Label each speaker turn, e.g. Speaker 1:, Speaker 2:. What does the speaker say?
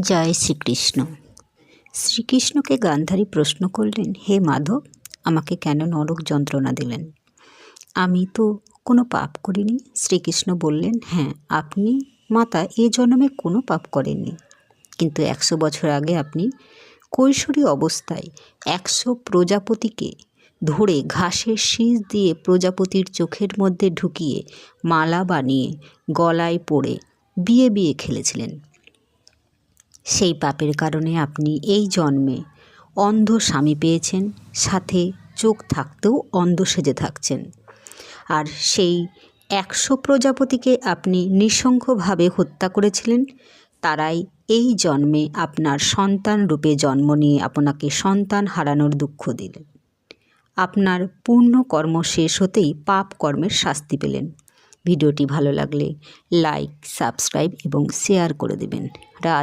Speaker 1: জয় শ্রীকৃষ্ণ। শ্রীকৃষ্ণকে গান্ধারী প্রশ্ন করলেন, হে মাধব, আমাকে কেন নরক যন্ত্রণা দিলেন? আমি তো কোনো পাপ করিনি। শ্রীকৃষ্ণ বললেন হ্যাঁ আপনি মাতা এ জন্মে কোনো পাপ করেননি। কিন্তু একশো বছর আগে আপনি কৈশোরী অবস্থায় একশো প্রজাপতিকে ধরে ঘাসের শীষ দিয়ে প্রজাপতির চোখের মধ্যে ঢুকিয়ে মালা বানিয়ে গলায় পড়ে বিয়ে বিয়ে খেলেছিলেন। সেই পাপের কারণে আপনি এই জন্মে অন্ধ স্বামী পেয়েছেন, সাথে চোখ থাকতেও অন্ধ সেজে থাকছেন। আর সেই একশো প্রজাপতিকে আপনি নৃশংসভাবে হত্যা করেছিলেন, তারাই এই জন্মে আপনার সন্তান রূপে জন্ম নিয়ে আপনাকে সন্তান হারানোর দুঃখ দিলেন। আপনার পূর্ণ কর্ম শেষ হতেই পাপ কর্মের শাস্তি পেলেন। ভিডিওটি ভালো লাগলে লাইক, সাবস্ক্রাইব এবং শেয়ার করে দেবেন। রাত